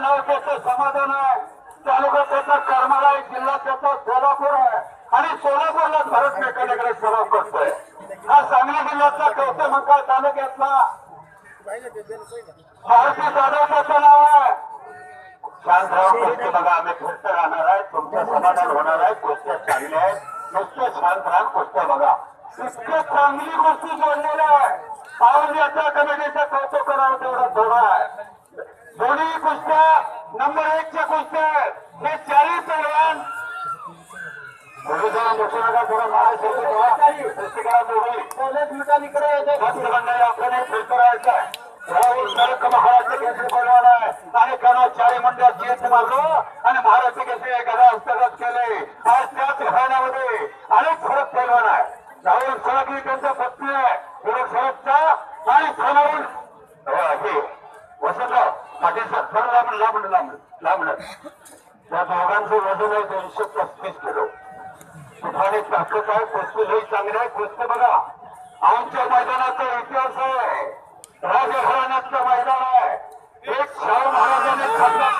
त्याचं नाव त्याचं समाधान आहे. तालुका त्याचा करमाळा आहे जिल्हा त्याचा सोलापूर आहे. आणि सोलापूरला भारत मेकानिकडे सराव करतोय. हा सांगली जिल्ह्यातला कवटे मंकाळ तालुक्यातला भारती जाधव त्याचं नाव आहे. शांत राहून गोष्टी बघा आम्ही खुश राहणार आहे. तुमचं समाधान होणार आहे. गोष्टी चांगल्या आहेत नुसतं शांत राहा गोष्ट बघा. इतकं चांगली गोष्टी जोडलेल्या आहे. पाहून याच्या कमिटीचं कौतुक करावं तेवढा थोडा आहे. दोन्ही कुस्त्या नंबर एकच्या कुस्त्या आहेत. हे चारही पैलवान नका थोडं महाराष्ट्र प्रत्येकाला दोघी पोलीस मिठालीकडे जास्त मंडळी आपल्याला फिर करायचं आहे. राहुल सरक महाराष्ट्र केसरी पैलवान आहे. आणि चारी मंडळात जीत मारलो आणि महाराष्ट्र केसरी घरा हस्तगत केले. आज त्याच घराण्यामध्ये अनेक फरक पैलवान आहे. राहुल सरक ही त्यांच्या पत्नी आहे फरक साडे सातभर लांब लांब लांब लांबलं त्या दोघांचं वजन आहे दोनशे पस्तीस किलो. तुम्हाला ताकद आहे कोसबी चांगलं आहे कोसबी बघा. आमच्या मैदानाचा इतिहास आहे. राजघराण्यातलं मैदान आहे. एक शाहू महाराजांनी खाल्ला.